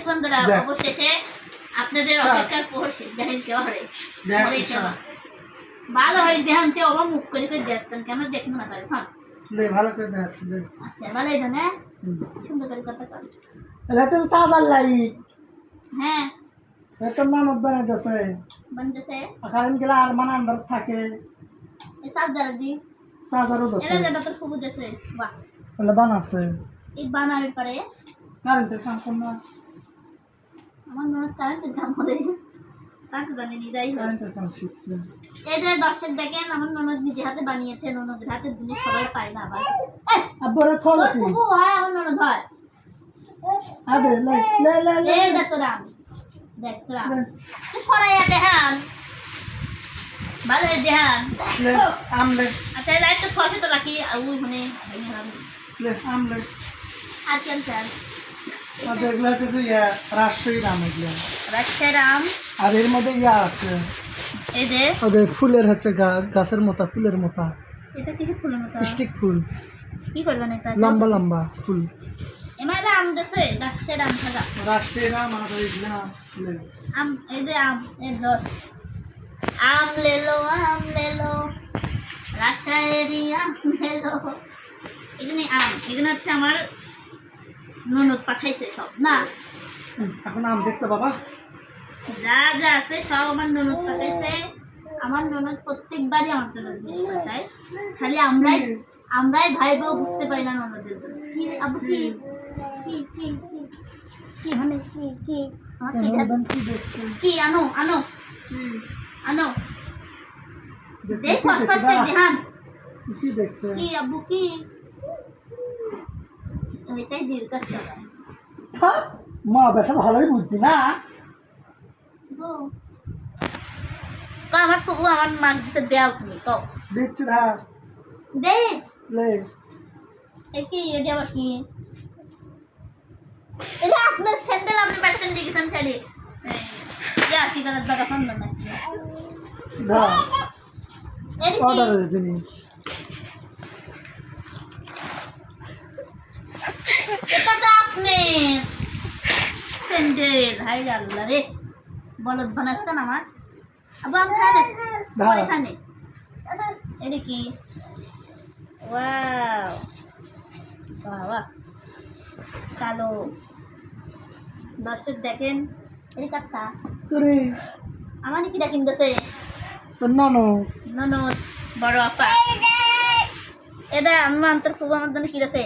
দর্শক বন্ধুরা। অবশেষে আপনাদের। অপেক্ষার পর দেখেন কে হরে দেখ, হরে ইচ্ছা। সেবা। ভালো হয় দেখান তে অবা মুখ করে করে দেখতেন কেন দেখুন না তাই হ্যাঁ ভালো করে দেখাচ্ছি আচ্ছা ভালো এই জন্য সুন্দর করে কথা কর এটা তো সাবার লাইট হ্যাঁ। এটা মানব বানাইতেছে বন্ধুতে কারণ গেলে আর মানে আন্দার থাকে। এই সাত দি। সাজারও এরা দছে যেটা তোর খুব দেশে বাহ। বলে বানাচ্ছে। এই বানার পরে? কারেন্টের কাম করনা আমার মনে হয় কারেন্টের দাম কারেন্টের শিখছে দর্শক দেখেন আমার ননদ নিজে হাতে বানিয়েছে ননদের হাতের জিনিস সবাই পায় না আবার। থলো হয় আমার ননদ হয় আদে লে লে লে লে। দেখ তোরা। আমি দেখ তোরা। লে, তুই সরাইয়া দেহান ভালো লে আমলে আচ্ছা ছশো তো রাখি। ওই মানে। লে আমলে আর কেন এগুলো হচ্ছে যে ইয়া রাজশাহী রাম এগুলো। রাজশাহী রাম। আর এর মধ্যে ইয়া আছে। এই যে? ওদের ফুলের হচ্ছে গাছের মতো ফুলের মতো। এটা কিছু ফুলের মতো? স্টিক ফুল। কি করবেন এটা? লম্বা লম্বা ফুল। রাম দেশে রাজশাহী রাম থাকা রাজশাহী রাম আর এগুলো আম এই যে আম এই ধর। আম লেলো আম লেলো। রাজশাহী আম লেলো। এখানে আম। এখানে হচ্ছে আমার ননদ পাঠাইছে সব না? এখন আম দেখছ বাবা? যা যা আছে সব আমার ননদ পাঠাইছে। আমার ননদ প্রত্যেকবারই আমার জন্য জিনিস পাঠায় খালি আমরাই আমরাই ভাই বউ বুঝতে পারি না ননদের জন্য। কি আবু কি? কি কি কি? কি মানে কি আনো আনো। আনো। দেখ কষ্ট কষ্ট ধ্যান। কি দেখছ? কি আব্বু কি? এটাই দীর্ঘ হ্যাঁ, মা বেটা ভালোই বুদ্ধি না? আমার ফুবু আমার মার দিতে দেও তুমি তো দিচ্ছি ধার। দে। লে। কি এটা আবার কি এটা আপনার স্যান্ডেল আপনি পাচ্ছেন দেখেছেন ছেড়ে ইয়া কি করার দরকার ফোন না। ধার। এটা কি অর্ডারের জিনিস এটা তো আপনি স্যান্ডেল হাই আল্লাহ রে। বলদ বানাচ্ছেন আমার? আবু আমি খাই না আমার এখানে এটা কি? ওয়াও। বাহ কালো। দর্শক দেখেন এটা কাটটা আমার কি কিনতেছে তোর নানো ননদ বড় আপা। এটা আমি অন্তর খুব আমার জন্য কিনেছে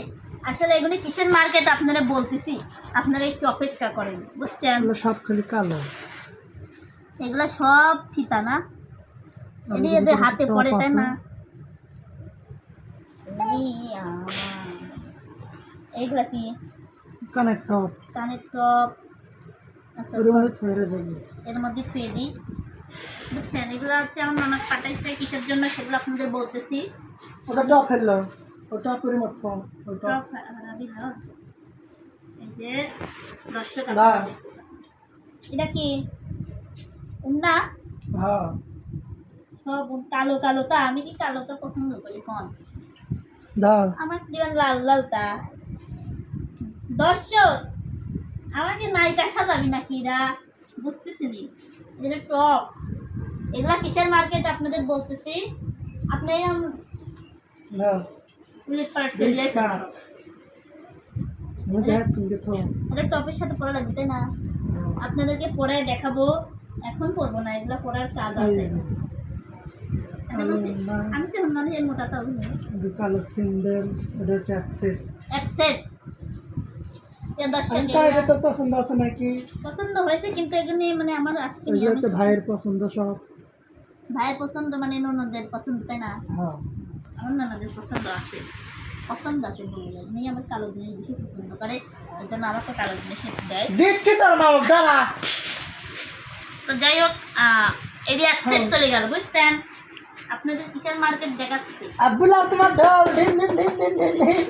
আসলে এগুলো কিচেন মার্কেট আপনারা বলতেছি। আপনারা একটু অপেক্ষা করেন বুঝছেন? এগুলো সব খালি কালো। এগুলো সব ফিতা না। এটি এদের হাতে পড়ে তাই না। এইগুলা কি? কানের টপ। কানের টপ। মধ্যে থয়ে এর মধ্যে ছুঁয়ে দিই। বুঝছেন? এগুলো হচ্ছে আমার নানা পাঠাইছে কিসের জন্য সেগুলো আপনাদের বলতেছি। ওটা টপ ফেলল ও টপের মতো ওই টপ টপ হারাবি না। এই যে দর্শক না। আপনারা দেখতে পান। এটা কি? না হ্যাঁ। সব কালো কালোটা আমি কি কালোটা পছন্দ করি? কোন? আমার জীবন লাল লালটা দর্শক আমাকে নায়িকা সাজাবি নাকি এরা? বুঝতেছি নি। এটা টপ এগুলা কিসের মার্কেট আপনাদের বলতেছি। আপনি টপের সাথে পরা লাগবে না আপনাদেরকে পরে দেখাবো এখন পরবো না এগুলো পরার কাজ আছে আমি তো মোটা তাও কালো সিন্ডেল হচ্ছে এক সেট এক সেট পছন্দ আছে নাকি পছন্দ হয়েছে কিন্তু মানে আমার আজকে পছন্দ সব। ভাইয়ের পছন্দ মানে ননদের পছন্দ তাই না? হ্যাঁ। আমার ননদের পছন্দ আছে। পছন্দ আছে বলে মেয়ে আমার কালো জিনিস বেশি পছন্দ করে ওই জন্য আমাকে কালো জিনিস দেয়। দিচ্ছি তোর মা দাঁড়া। তো যাই হোক যে এক সেট। চলে গেল বুঝছেন? আপনাদের কিচেন মার্কেট দেখাচ্ছি। আব্বুল্লাহ তোমার ঢোল ঢিন ঢিন ঢিন ঢিন ঢিন ঢিন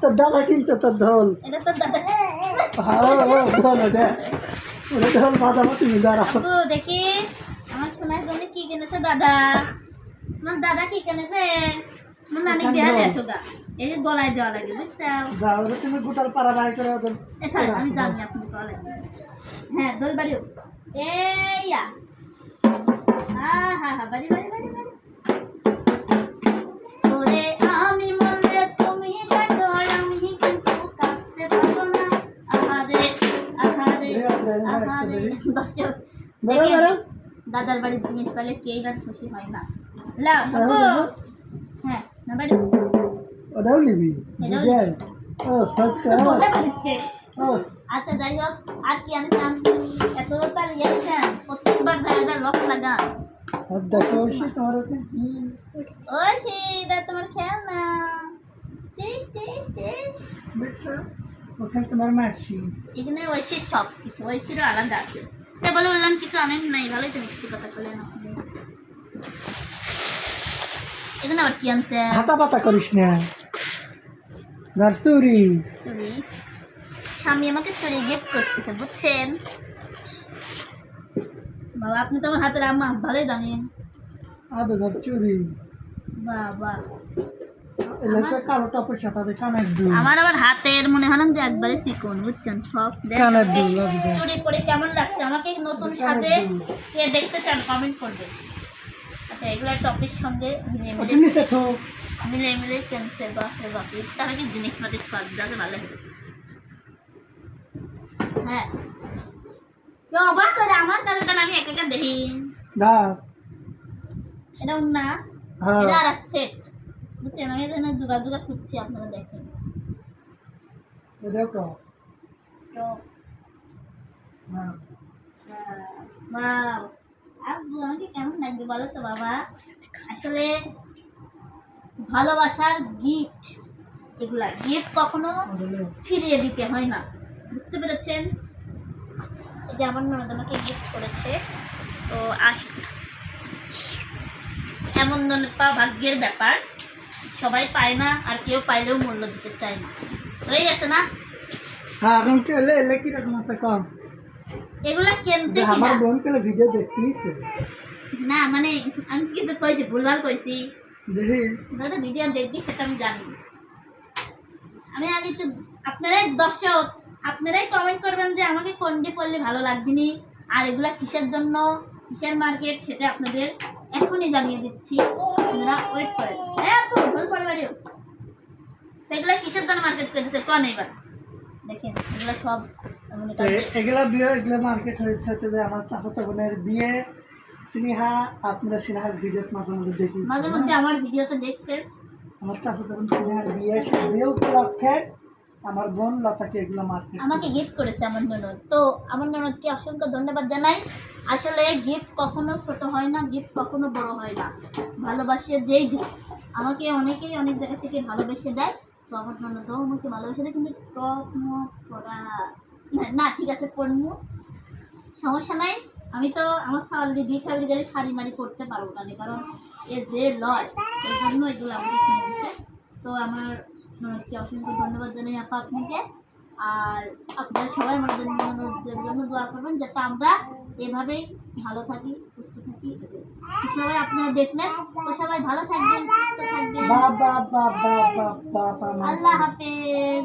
তোর দাদা কিনছে তোর ঢোল। এটা তো দাদা। হ্যাঁ ঢোল ওটা ওটা ঢোল বাজাবো তুমি দাঁড়াও তো দেখি আমার সোনার জন্য কি কিনেছে দাদা? আমার দাদা কি কিনেছে? হ্যাঁ বাড়িও এইয়া হ্যাঁ হ্যাঁ হ্যাঁ বাড়ি বাড়ি বাড়ি বাড়ি মনে দাদার বাড়ির জিনিস পেলে কেই আর খুশি হয় না। না বাড়ি ওটাও নিবি? ও আচ্ছা বলে ফেলেছে ও আচ্ছা যাই হোক আর কি আনছেন এত তার ইয়েছেন প্রত্যেকবার দাদা লক লাগান আর দেখো সে তোমার ওকে। ও সেটা তোমার খেয়াল না টিস টিস টিস। দেখছ? ওখানে তোমার মাসি। এখানে ঐশীর সব কিছু ঐশীরও আলাদা আছে। বলে বললাম কিছু আনেন নাই ভালোই তো মিষ্টি কথা বললেন আপনি এখানে আবার কি আনছে হাতা পাতা করিস না নার্সুরি চুরি স্বামী আমাকে চুরি গিফট করতেছে বুঝছেন বাবা আপনি তো আমার হাতের আম্মা ভালোই জানেন আদে বাবা সাথে কানের দুল আমার আবার হাতের মনে হয় যে একবারে চিকন বুঝছেন? সব চুরি পরে কেমন লাগছে? আমাকে নতুন সাথে কে দেখতে চান কমেন্ট করবে। আচ্ছা এগুলো টপির সঙ্গে মিলে মিলে নিচে তো মিলে মিলে চলছে বাপরে বাপরে তাহলে সব যাতে ভালো হবে হ্যাঁ। অবাক করে আমার কারণটা আমি এক একটা দেখি। না। এটা না হ্যাঁ। এটা আর এক সেট বুঝছেন? আমি এখানে দুগা দুগা ছুটছি আপনারা দেখেন। দেখো বাহ আব্বু লাগবে বলো তো বাবা? আসলে ভালোবাসার গিফট এগুলা গিফট কখনো ফিরিয়ে দিতে হয় না। বুঝতে পেরেছেন? এই যে আমার ননদ আমাকে গিফট করেছে তো আসুন এমন ননদ পাওয়া ভাগ্যের ব্যাপার সবাই পায় না আর কেউ পাইলেও মূল্য দিতে চায় না। হয়ে গেছে না? হ্যাঁ এখন কে এলে কীরকম আছে কম এগুলা কিনতে আমার বোন কেলে ভিডিও দেখতেইছে না মানে আমি কিন্তু কইছি ভুলভাল কইছি? দেখি। দাদা ভিডিও দেখবি সেটা আমি জানি। আমি আগে তো আপনারাই দর্শক আপনারাই কমেন্ট করবেন যে আমাকে কোনটি পড়লে ভালো লাগবেনি আর এগুলা কিসের জন্য কিসের মার্কেট সেটা আপনাদের এখনই জানিয়ে দিচ্ছি। আপনারা ওয়েট করেন। হ্যাঁ তো ভুল করে বাড়িও সেগুলা কিসের জন্য মার্কেট করে দিতে কন এবার? দেখেন এগুলা সব এগুলা বিয়ে এগুলা মার্কেট হয়েছে যে আমার চাচাতো বোনের বিয়ে স্নেহা আপনারা স্নেহার ভিডিও মাঝে মাঝে দেখি মাঝে মধ্যে আমার ভিডিওতে দেখছেন আমার চাচাতো বোন স্নেহার বিয়ে সে বিয়ে উপলক্ষে আমার বোন লতাকে এগুলো মার্কেট আমাকে গিফট করেছে আমার ননদ। তো আমার ননদকে অসংখ্য ধন্যবাদ জানাই। আসলে গিফট কখনো ছোট হয় না গিফট কখনো বড় হয় না। ভালোবাসিয়ে যেই দিই আমাকে অনেকেই অনেক জায়গা থেকে ভালোবেসে দেয়। তো আমার ননদও আমাকে ভালোবেসে দেয় কিন্তু টপ মপ করা না- না ঠিক আছে পড়মু। সমস্যা নাই। আমি তো আমার অলরেডি বিয়ে গেলে শাড়ি মারি করতে পারব না কারণ এর যে লয় এই জন্য এগুলো আমাকে কিনে দিচ্ছে তো আমার ননদকে অসংখ্য ধন্যবাদ জানাই আপা আপনাকে। আর আপনারা সবাই আমাদের ননদের জন্য দোয়া করবেন যাতে আমরা এভাবেই ভালো থাকি সুস্থ থাকি। সবাই আপনারা দেখলেন তো সবাই ভালো থাকবেন সুস্থ থাকবেন। আল্লাহ হাফেজ।